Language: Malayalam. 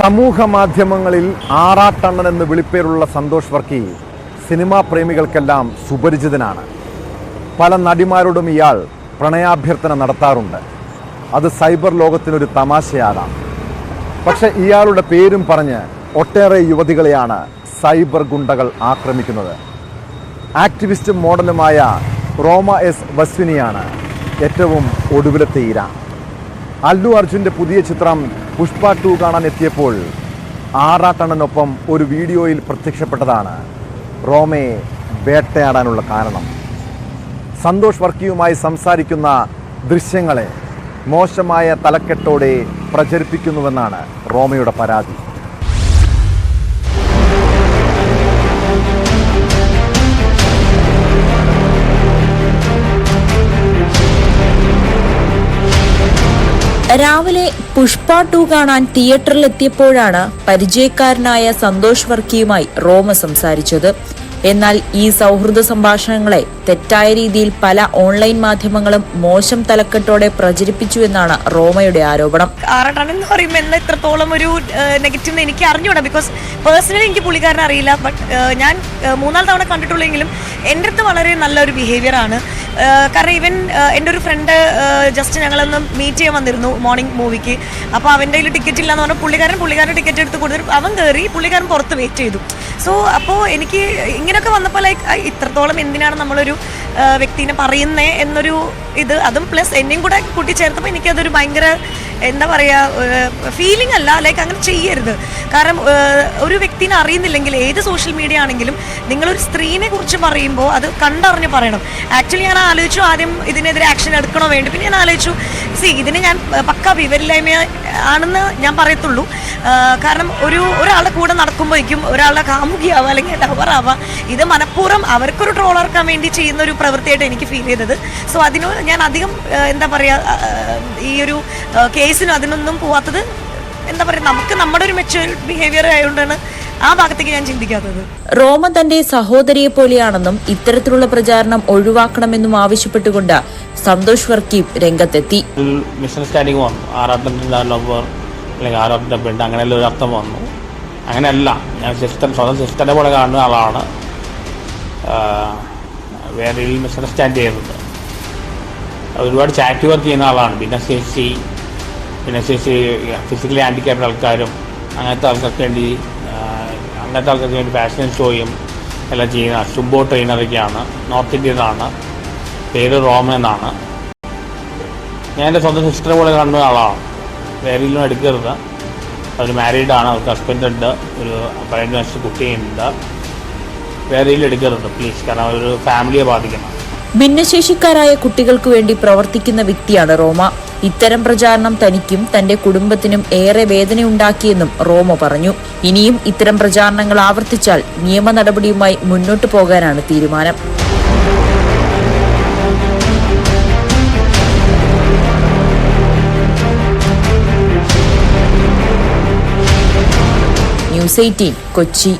സമൂഹ മാധ്യമങ്ങളിൽ ആറാട്ടണ്ണൻ എന്ന് വിളിപ്പേരുള്ള സന്തോഷ് വർക്കി സിനിമാ പ്രേമികൾക്കെല്ലാം സുപരിചിതനാണ്. പല നടിമാരോടും ഇയാൾ പ്രണയാഭ്യർത്ഥന നടത്താറുണ്ട്. അത് സൈബർ ലോകത്തിനൊരു തമാശയാകാം. പക്ഷെ ഇയാളുടെ പേരും പറഞ്ഞ് ഒട്ടേറെ യുവതികളെയാണ് സൈബർ ഗുണ്ടകൾ ആക്രമിക്കുന്നത്. ആക്ടിവിസ്റ്റ് മോഡലുമായ റോമ എസ് വസ്വിനിയാണ് ഏറ്റവും ഒടുവിലത്തെ ഇരാ. അല്ലു അർജുന്റെ പുതിയ ചിത്രം പുഷ്പ ടു കാണാൻ എത്തിയപ്പോൾ ആറാട്ടണ്ണനൊപ്പം ഒരു വീഡിയോയിൽ പ്രത്യക്ഷപ്പെട്ടതാണ് റോമയെ വേട്ടയാടാനുള്ള കാരണം. സന്തോഷ് വർക്കിയുമായി സംസാരിക്കുന്ന ദൃശ്യങ്ങളെ മോശമായ തലക്കെട്ടോടെ പ്രചരിപ്പിക്കുന്നുവെന്നാണ് റോമയുടെ പരാതി. രാവിലെ പുഷ്പ ടു കാണാൻ തിയേറ്ററിലെത്തിയപ്പോഴാണ് പരിചയക്കാരനായ സന്തോഷ് വർക്കിയുമായി റോമ സംസാരിച്ചത്. എന്നാൽ ഈ സൗഹൃദ സംഭാഷണങ്ങളെ തെറ്റായ രീതിയിൽ പല ഓൺലൈൻ മാധ്യമങ്ങളും മോശം തലക്കെട്ടോടെ പ്രചരിപ്പിച്ചു എന്നാണ് റോമയുടെ ആരോപണം. ആറാട്ടാണ് എന്ന് പറയുമ്പോൾ എന്താ ഇത്രത്തോളം ഒരു നെഗറ്റീവ് എനിക്ക് അറിഞ്ഞൂടാ ബിക്കോസ് പേഴ്സണലി എനിക്ക് പുള്ളിക്കാരനെ അറിയില്ല. ബട്ട് ഞാൻ മൂന്നാൽ തവണ കണ്ടിട്ടുള്ളെങ്കിലും എന്റെ അടുത്ത് വളരെ നല്ലൊരു ബിഹേവിയർ ആണ്. കാരണം ഇവൻ എന്റെ ഒരു ഫ്രണ്ട് ജസ്റ്റ് ഞങ്ങളൊന്ന് മീറ്റ് ചെയ്യാൻ വന്നിരുന്നു മോർണിംഗ് മൂവിക്ക് അപ്പോൾ അവന്റെ കയ്യിൽ ടിക്കറ്റ് ഇല്ലാന്ന് പറഞ്ഞാൽ പുള്ളിക്കാരൻ പുള്ളിക്കാരൻ ടിക്കറ്റ് എടുത്ത് കൊടുത്തിട്ട് അവൻ കയറി പുള്ളിക്കാരൻ പുറത്ത് വെയിറ്റ് ചെയ്തു. സോ അപ്പോൾ എനിക്ക് ഇങ്ങനെയൊക്കെ വന്നപ്പോൾ ലൈക്ക് ഇത്രത്തോളം എന്തിനാണ് നമ്മളൊരു വ്യക്തിനെ പറയുന്നത് എന്നൊരു ഇത്. അതും പ്ലസ് എന്നെയും കൂടെ കൂട്ടിച്ചേർത്തപ്പോൾ എനിക്കതൊരു ഭയങ്കര എന്താ പറയുക ഫീലിംഗ് അല്ല ലൈക്ക് അങ്ങനെ ചെയ്യരുത്. കാരണം ഒരു വ്യക്തിനെ അറിയുന്നില്ലെങ്കിൽ ഏത് സോഷ്യൽ മീഡിയ ആണെങ്കിലും നിങ്ങളൊരു സ്ത്രീനെ കുറിച്ച് പറയുമ്പോൾ അത് കണ്ടറിഞ്ഞ് പറയണം. ആക്ച്വലി ഞാൻ ആലോചിച്ചു ആദ്യം ഇതിനെതിരെ ആക്ഷൻ എടുക്കണോ വേണ്ടി. പിന്നെ ഞാൻ ആലോചിച്ചു സി ഇതിന് ഞാൻ പക്ക വിവരില്ലായ്മ ആണെന്ന് ഞാൻ പറയത്തുള്ളൂ. കാരണം ഒരു ഒരാളുടെ കൂടെ നടക്കുമ്പോഴേക്കും ഒരാളുടെ കാമുകിയാവുക അല്ലെങ്കിൽ ലവറാവുക ഇത് മനഃപൂർവം അവർക്കൊരു ട്രോൾ ഇറക്കാൻ വേണ്ടി ചെയ്യുന്ന ഒരു പ്രവൃത്തിയായിട്ട് എനിക്ക് ഫീൽ ചെയ്തത്. സോ അതിനോട് ഞാൻ അധികം എന്താ പറയുക ഈ ഒരു ആ, കേസിനും അതിനൊന്നും പോവാത്തത് എന്താ പറയുക നമുക്ക് നമ്മുടെ ഒരു മെച്ചുവർ ബിഹേവിയർ ആയതുകൊണ്ടാണ് ആ ഭാഗത്തേക്ക് ഞാൻ ചിന്തിക്കാത്തത്. റോമ തന്റെ സഹോദരിയെ പോലെയാണെന്നും ഇത്തരത്തിലുള്ള പ്രചാരണം ഒഴിവാക്കണമെന്നും ആവശ്യപ്പെട്ടുകൊണ്ട് സന്തോഷ് വർക്കി രംഗത്തെത്തി. വന്നു. ആറാട്ടത്തിന്റെ ലവർ അല്ലെങ്കിൽ ആറാട്ടിന്റെ പെണ്ണ് അങ്ങനെയുള്ള ഒരു അർത്ഥം വന്നു. അങ്ങനെയല്ല ഞാൻ സിസ്റ്റർ സ്വന്തം സിസ്റ്ററിനെ പോലെ കാണുന്ന ആളാണ്. വേറെ മിസ്അണ്ടർസ്റ്റാൻഡ് ചെയ്യുന്നത് ഒരുപാട് ചാറ്റ് വർക്ക് ചെയ്യുന്ന ആളാണ്. ഭിന്നശേഷി ഭിന്നശേഷി ഫിസിക്കലി ഹാൻഡിക്യാപ്ഡ് ആൾക്കാരും അങ്ങനത്തെ ആൾക്കാർക്ക് വേണ്ടി അങ്ങനത്തെ ആൾക്കാർക്ക് വേണ്ടി ഫാഷൻ ഷോയും എല്ലാം ചെയ്യുന്ന സുബോ ട്രെയിനറൊക്കെയാണ് നോർത്ത് ഇന്ത്യയിലാണ് പേര് റോമ എന്നാണ്. ഞാൻ എന്റെ സ്വന്തം സിസ്റ്ററെ പോലെ കാണുന്ന ആളാണ്. വേറെ ഒന്നും എടുക്കരുത് അവർ മാരീഡാണ് അവർക്ക് ഹസ്ബൻഡ് ഉണ്ട്. ഒരു പതിനഞ്ച് വർഷം കുട്ടിയുണ്ട്. വേറെ എടുക്കരുത് പ്ലീസ് കാരണം ഒരു ഫാമിലിയെ ബാധിക്കണം. ഭിന്നശേഷിക്കാരായ കുട്ടികൾക്ക് വേണ്ടി പ്രവർത്തിക്കുന്ന വ്യക്തിയാണ് റോമ. ഇത്തരം പ്രചാരണം തനിക്കും തന്റെ കുടുംബത്തിനും ഏറെ വേദനയുണ്ടാക്കിയെന്നും റോമ പറഞ്ഞു. ഇനിയും ഇത്തരം പ്രചാരണങ്ങൾ ആവർത്തിച്ചാൽ നിയമ നടപടിയുമായി മുന്നോട്ടു പോകാനാണ് തീരുമാനം. News eighteen Kochi.